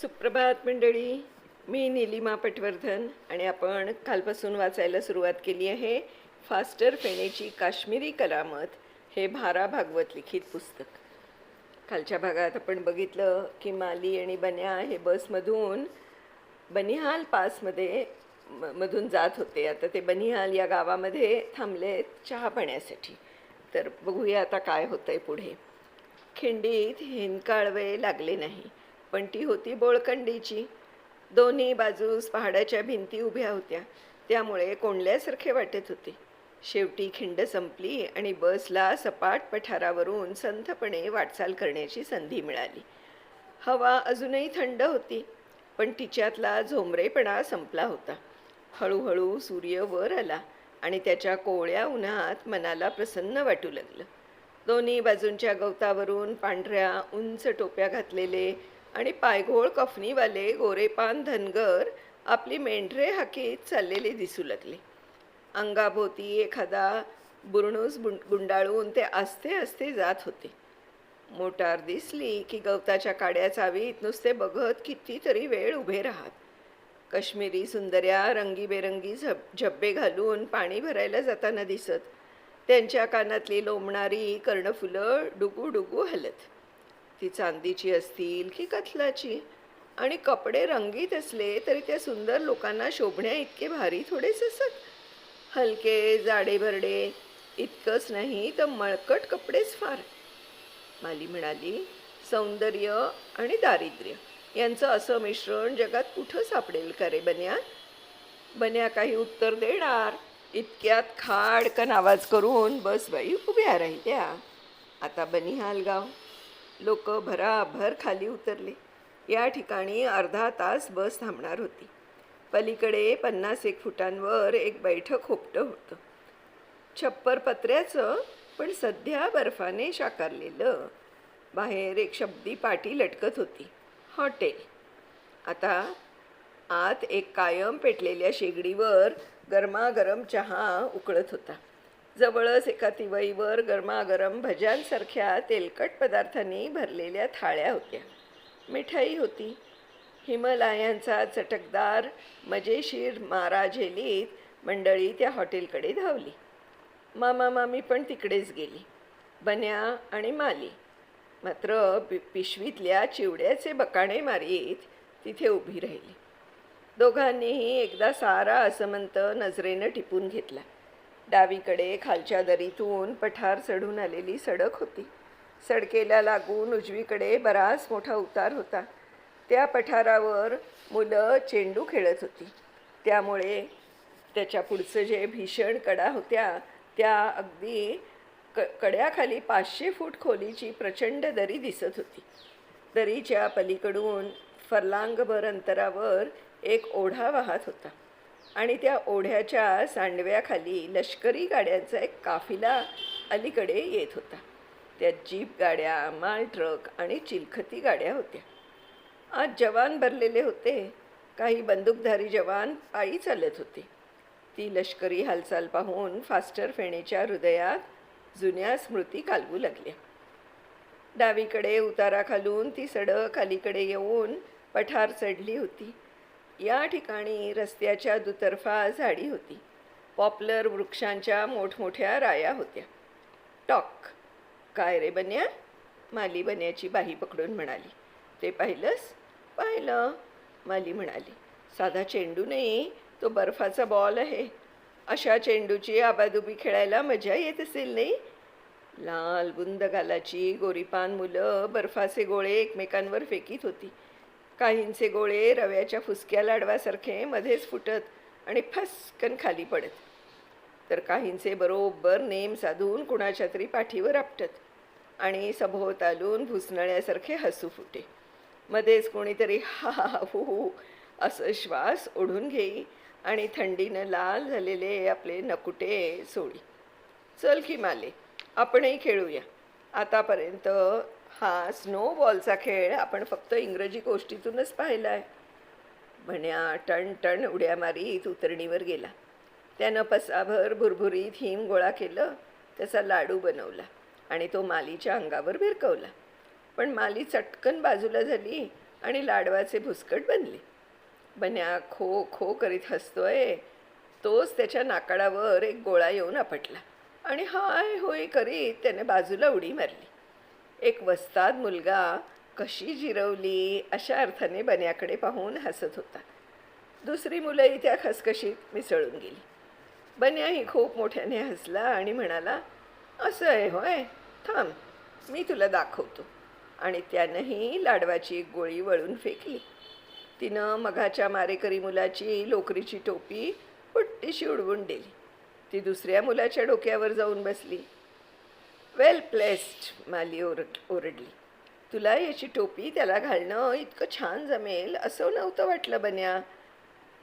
सुप्रभात मंडळी. मी निलिमा पटवर्धन आणि आपण कालपासून वाचायला सुरुवात केली आहे फास्टर फेणेची काश्मीरी करामत हे भारा भागवत लिखित पुस्तक. खालच्या भागात आपण बघितलं की माली आणि बन्या हे बसमधून बनिहाल पासमध्ये म- मधून जात होते. आता ते बनिहाल या गावामध्ये थांबले चहा पाण्यासाठी. तर बघूया आता काय होतं आहे पुढे. खिंडीत हिंदकाळवे लागले नाही. पण ती होती बोळकंडीची. दोन्ही बाजूस पहाडाच्या भिंती उभ्या होत्या. त्यामुळे कोंडल्यासारखे वाटत होते. शेवटी खिंड संपली आणि बसला सपाट पठारावरून संथपणे वाटचाल करण्याची संधी मिळाली. हवा अजूनही थंड होती पण तिच्यातला झोंबरेपणा संपला होता. हळूहळू सूर्य वर आला आणि त्याच्या कोवळ्या उन्हात मनाला प्रसन्न वाटू लागलं. दोन्ही बाजूंच्या गवतावरून पांढऱ्या उंच टोप्या घातलेले आणि पायघोळ कफनीवाले गोरेपान धनगर आपली मेंढरे हाकीत चाललेले दिसू लागले. अंगाभोवती एखादा बुरणूस गुंडाळून ते आस्ते आस्ते जात होते. मोटार दिसली की गवताच्या काड्या चावीत नुसते बघत कितीतरी वेळ उभे राहत. कश्मीरी सुंदर्या रंगीबेरंगी झब झब्बे घालून पाणी भरायला जाताना दिसत. त्यांच्या कानातली लोंबणारी कर्णफुलं डुगू डुगू हलत. ती चांदीची असतील की कथलाची? आणि कपडे रंगीत असले तरी त्या सुंदर लोकांना शोभण्या इतके भारी थोडेच असत हलके जाडे भरडे इतकंच नाही तर मळकट कपडेच फार. माली म्हणाली सौंदर्य आणि दारिद्र्य यांचं असं मिश्रण जगात कुठं सापडेल का रे बन्या? बन्या काही उत्तर देणार. इतक्यात खाडकन आवाज करून बस बाई उभ्या राहिल्या. आता बनिहाल गाव लोक भराभर खाली उतरले. या ठिकाणी अर्धा तास बस थांबणार होती. पलीकडे पन्नास एक फुटांवर एक बैठक खोपटं होतं. छप्पर पत्र्याचं पण सध्या बर्फाने शाकारलेलं. बाहेर एक शब्दी पाटी लटकत होती. हॉटेल. आता आत एक कायम पेटलेल्या शेगडीवर गरमागरम चहा उकळत होता. जवळच एका तिवईवर गरमागरम भज्यांसारख्या तेलकट पदार्थांनी भरलेल्या थाळ्या होत्या. मिठाई होती. हिमालयांचा चटकदार मजेशीर मारा झेलीत मंडळी त्या हॉटेलकडे धावली. मामा मामी पण तिकडेच गेली. बन्या आणि माली. मात्र पि पिशवीतल्या चिवड्याचे बकाणे मारीत तिथे उभी राहिली. दोघांनीही एकदा सारा असमंत नजरेनं टिपून घेतला. डावीकडे खालच्या दरीतून पठार चढून आलेली सडक होती. सडकेला लागून उजवीकडे बराच मोठा उतार होता. त्या पठारावर मुलं चेंडू खेळत होती. त्यामुळे त्याच्या पुढचं जे भीषण कडा होत्या त्या अगदी क कड्याखाली पाचशे फूट खोलीची प्रचंड दरी दिसत होती. दरीच्या पलीकडून फरलांगभर अंतरावर एक ओढा वाहत होता. आणि त्या ओढ्याच्या सांडव्याखाली लष्करी गाड्यांचा एक काफिला अलीकडे येत होता. त्यात जीप गाड्या माल ट्रक आणि चिलखती गाड्या होत्या. आज जवान भरलेले होते. काही बंदूकधारी जवान पायी चालत होते. ती लष्करी हालचाल पाहून फास्टर फेणेच्या हृदयात जुन्या स्मृती कालवू लागल्या. डावीकडे उतारा खालून ती सडक अलीकडे येऊन पठार चढली होती. या ठिकाणी रस्त्याच्या दुतर्फा झाडी होती. पॉपलर वृक्षांच्या मोठमोठ्या राया होत्या. टॉक. काय रे बन्या? माली बन्याची बाही पकडून म्हणाली. ते पाहिलंस? पाहिलं माली म्हणाली. साधा चेंडू नाही तो बर्फाचा बॉल आहे. अशा चेंडूची आबादुबी खेळायला मजा येत असेल नाही? लाल बुंद गालाची गोरीपान मुलं बर्फाचे गोळे एकमेकांवर फेकीत होती. काहींचे गोळे रव्याच्या फुसक्या लाडवासारखे मध्येच फुटत आणि फसकन खाली पडत. तर काहींचे बरोबर नेम साधून कुणाच्या तरी पाठीवर आपटत आणि सभोवतालून भुसनळ्यासारखे हसू फुटे. मध्येच कोणीतरी हा हा हू हू असं श्वास ओढून घेई आणि थंडीनं लाल झालेले आपले नकुटे सोडी. चल की माले आपणही खेळूया. आतापर्यंत हा स्नोबॉलचा खेळ आपण फक्त इंग्रजी गोष्टीतूनच पाहिला आहे म्हण्या टण टण उड्या मारीत उतरणीवर गेला. त्यानं पसाभर भुरभुरीत हिम गोळा केलं त्याचा लाडू बनवला आणि तो मालीच्या अंगावर भिरकवला. पण माली चटकन बाजूला झाली आणि लाडवाचे भुसकट बनले. बन्या खो खो करीत हसतोय तोच त्याच्या नाकाडावर एक गोळा येऊन आपटला आणि हाय होय करीत त्याने बाजूला उडी मारली. एक वस्ताद मुलगा कशी जिरवली अशा अर्थाने बन्याकडे पाहून हसत होता. दुसरी मुलंही त्या खसखशीत मिसळून गेली. बन्याही खूप मोठ्याने हसला आणि म्हणाला असं आहे होय थांब मी तुला दाखवतो. आणि त्यानंही लाडवाची एक गोळी वळून फेकली. तिनं मघाच्या मारेकरी मुलाची लोकरीची टोपी पुट्टीशी उडवून दिली. ती दुसऱ्या मुलाच्या डोक्यावर जाऊन बसली. वेल प्लेस्ड माली ओरड ओरडली तुला याची टोपी त्याला घालणं इतकं छान जमेल असं नव्हतं वाटलं बन्या.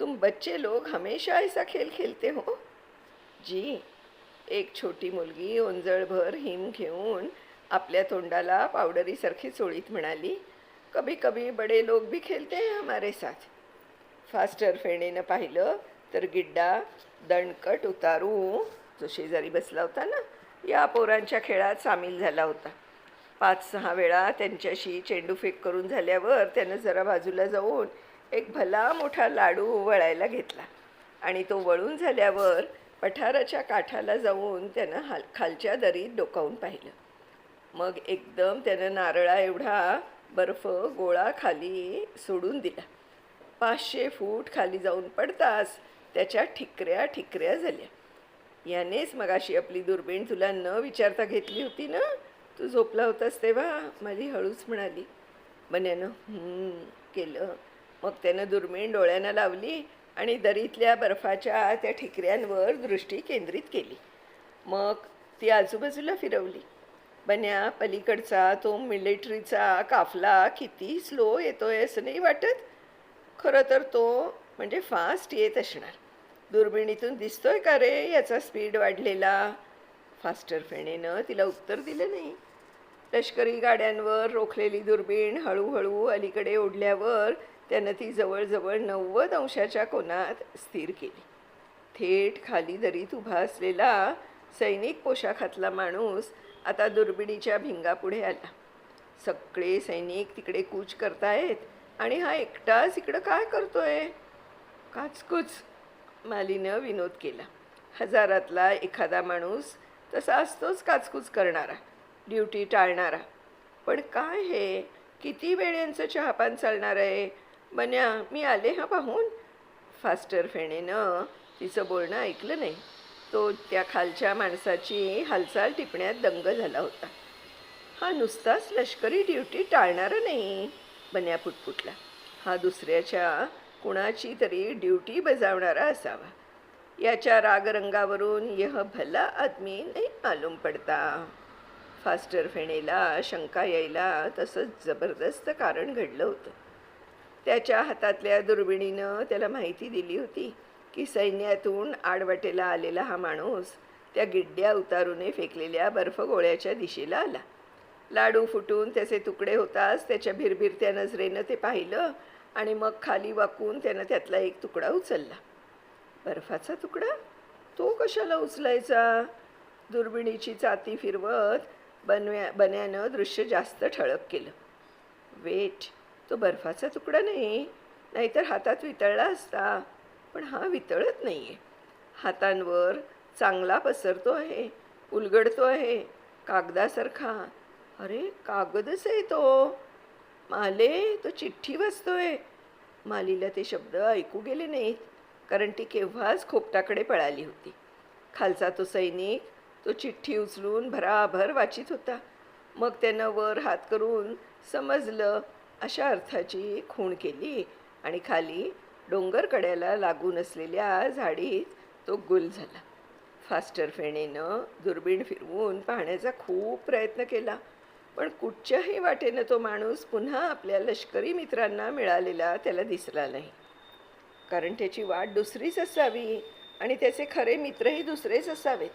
तुम बच्चे लोग हमेशा ऐसा खेल खेलते हो? जी एक छोटी मुलगी ओंजळभर हिम घेऊन आपल्या तोंडाला पावडरीसारखी चोळीत म्हणाली कभी कभी बडे लोक भी खेलते हैं हमारे साथ. फास्टर फेणेनं पाहिलं तर गिड्डा दणकट उतारू जो शेजारी बसला होता ना या पोरांच्या खेळात सामील झाला होता. पाच सहा वेळा त्यांच्याशी चेंडूफेक करून झाल्यावर त्यानं जरा बाजूला जाऊन एक भला मोठा लाडू वळायला घेतला. आणि तो वळून झाल्यावर पठाराच्या काठाला जाऊन त्यानं हाल खालच्या दरीत डोकावून पाहिलं. मग एकदम त्यानं नारळा एवढा बर्फ गोळा खाली सोडून दिला. पाचशे फूट खाली जाऊन पडताच त्याच्या ठिकऱ्या ठिकऱ्या झाल्या. यानेच मगाशी आपली दुर्बीण तुला न विचारता घेतली होती ना? तू झोपला होतास तेव्हा? माझी हळूच म्हणाली. बन्यानं केलं. मग त्यानं दुर्बीण डोळ्यांना लावली आणि दरीतल्या बर्फाच्या त्या ठिकऱ्यांवर दृष्टी केंद्रित केली. मग ती आजूबाजूला फिरवली. बन्या पलीकडचा तो मिलिटरीचा काफला किती स्लो येतोय असं नाही वाटत? खरं तर तो म्हणजे फास्ट येत असणार. दुर्बिणीतून दिसतोय का रे? याचा स्पीड वाढलेला. फास्टर फेणेनं तिला उत्तर दिलं नाही. लष्करी गाड्यांवर रोखलेली दुर्बीण हळूहळू अलीकडे ओढल्यावर त्यानं ती जवळजवळ नव्वद अंशाच्या कोनात स्थिर केली. थेट खाली दरीत उभा असलेला सैनिक पोशाखातला माणूस आता दुर्बिणीच्या भिंगापुढे आला. सगळे सैनिक तिकडे कूच करतायत आणि हा एकटाच इकडं काय करतोय? काचकूच. मालीनं विनोद केला. हजारातला एखादा माणूस तसा असतोच काचकूच करणारा ड्युटी टाळणारा. पण काय हे? किती वेळ यांचं चहापान चालणार आहे? बन्या मी आले हा पाहून? फास्टर फेणेनं तिचं बोलणं ऐकलं नाही. तो त्या खालच्या माणसाची हालचाल टिपण्यात दंग झाला होता. हा नुसताच लष्करी ड्युटी टाळणारा नाही बन्या पुटपुटला. हा दुसऱ्याच्या कुणाची तरी ड्युटी बजावणारा असावा. याच्या रागरंगावरून यह भला आदमी नाही मालूम पडता. फास्टर फेणेला शंका यायला तसंच जबरदस्त कारण घडलं होतं. त्याच्या हातातल्या दुर्बिणीनं त्याला माहिती दिली होती की सैन्यातून आडवाटेला आलेला हा माणूस त्या गिड्ड्या उतारूने फेकलेल्या बर्फगोळ्याच्या दिशेला आला. लाडू फुटून त्याचे तुकडे होताच त्याच्या भिरभिरत्या नजरेनं ते पाहिलं आणि मग खाली वाकून त्यानं त्यातला एक तुकडा उचलला. बर्फाचा तुकडा? तो कशाला उचलायचा? दुर्बिणीची चाती फिरवत बनव्या बन्यानं दृश्य जास्त ठळक केलं. वेट तो बर्फाचा तुकडा नाही. नाहीतर हातात वितळला असता. पण हा वितळत नाही आहे हातांवर चांगला पसरतो आहे. उलगडतो आहे. कागदासारखा. अरे कागदच आहे तो. माले तो चिठ्ठी वाचतोय. मालीला ते शब्द ऐकू गेले नाहीत कारण ती केव्हाच खोपटाकडे पळाली होती. खालचा तो सैनिक तो चिठ्ठी उचलून भराभर वाचित होता. मग त्यानं वर हात करून समजलं अशा अर्थाची खूण केली आणि खाली डोंगर कड्याला लागून असलेल्या झाडीत तो गुल झाला. फास्टर फेणेनं दुर्बीण फिरवून पाहण्याचा खूप प्रयत्न केला. पण कुठच्याही वाटेनं तो माणूस पुन्हा आपल्या लष्करी मित्रांना मिळालेला त्याला दिसला नाही. कारण त्याची वाट दुसरीच असावी आणि त्याचे खरे मित्रही दुसरेच असावेत.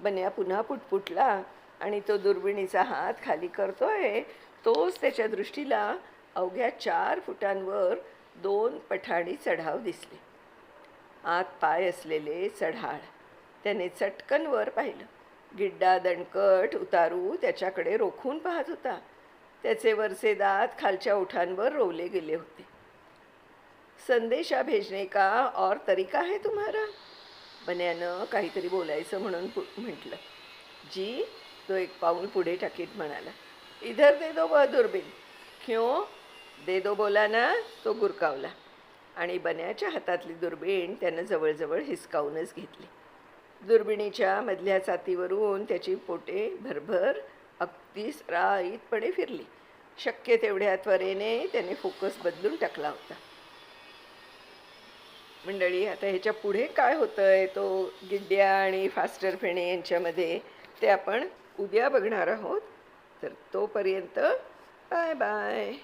बन्या पुन्हा पुटपुटला आणि तो दुर्बिणीचा हात खाली करतोय तोच त्याच्या दृष्टीला अवघ्या चार फुटांवर दोन पठाणी चढाव दिसले. आत पाय असलेले चढाळ त्याने चटकन वर पाहिलं. गिड्डा दणकट उतारू त्याच्याकडे रोखून पाहत होता. त्याचे वरचे दात खालच्या ओठांवर रोवले गेले होते. संदेशा भेजणे का और तरीका है तुम्हारा? बन्यानं काहीतरी बोलायचं म्हणून म्हटलं. जी तो एक पाऊल पुढे टाकीत म्हणाला. इधर दे दो वह दुर्बीन. क्यों? दे दो बोला ना तो गुरकावला. आणि बन्याच्या हातातली दुर्बीण त्यानं जवळजवळ हिसकावूनच घेतली. दुर्बिणीच्या मधल्या चातीवरून त्याची पोटे भरभर अगदी राईतपणे फिरली. शक्य तेवढ्या त्वरेने त्याने फोकस बदलून टाकला होता. मंडळी आता ह्याच्या पुढे काय होतंय? तो गिड्ड्या आणि फास्टर फेणे यांच्यामध्ये ते आपण उद्या बघणार आहोत. तर तोपर्यंत बाय बाय.